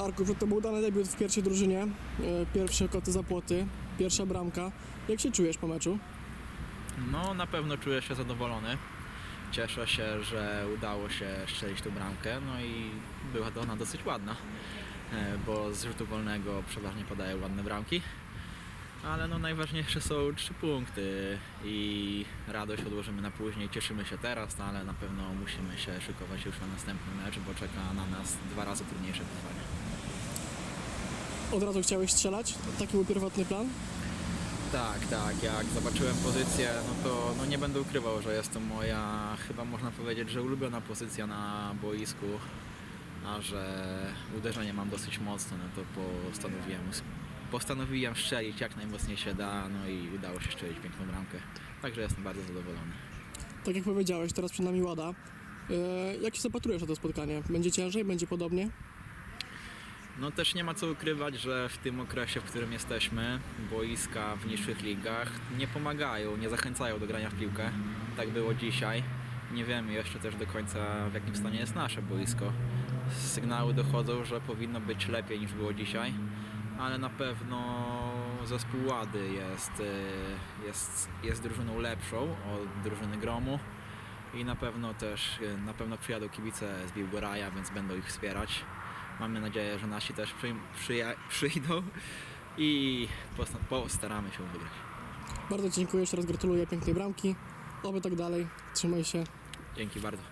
Arku, to był udany debiut w pierwszej drużynie. E, Pierwsze koty za płoty, pierwsza bramka. Jak się czujesz po meczu? No, na pewno czuję się zadowolony. Cieszę się, że udało się strzelić tą bramkę, no i była to ona dosyć ładna, e, bo z rzutu wolnego przeważnie padają ładne bramki. Ale no najważniejsze są trzy punkty i radość odłożymy na później. Cieszymy się teraz, no ale na pewno musimy się szykować już na następny mecz, bo czeka na nas dwa razy trudniejsze wyzwanie. Od razu chciałeś strzelać? Taki był pierwotny plan? Tak, tak. Jak zobaczyłem pozycję, no to no nie będę ukrywał, że jest to moja, chyba można powiedzieć, że ulubiona pozycja na boisku, a że uderzenie mam dosyć mocne, no to postanowiłem, postanowiłem strzelić jak najmocniej się da, no i udało się strzelić piękną bramkę. Także jestem bardzo zadowolony. Tak jak powiedziałeś, teraz przed nami Łada. E, Jak się zapatrujesz na to spotkanie? Będzie ciężej? Będzie podobnie? No też nie ma co ukrywać, że w tym okresie, w którym jesteśmy, boiska w niższych ligach nie pomagają, nie zachęcają do grania w piłkę. Tak było dzisiaj. Nie wiemy jeszcze też do końca w jakim stanie jest nasze boisko. Sygnały dochodzą, że powinno być lepiej niż było dzisiaj, ale na pewno zespół Łady jest, y, jest, jest drużyną lepszą od drużyny Gromu i na pewno też y, na pewno przyjadą kibice z Biłgoraja, więc będą ich wspierać. Mamy nadzieję, że nasi też przyjm- przyja- przyjdą i posta- postaramy się wygrać. Bardzo dziękuję, jeszcze raz gratuluję pięknej bramki. Oby tak dalej. Trzymaj się. Dzięki bardzo.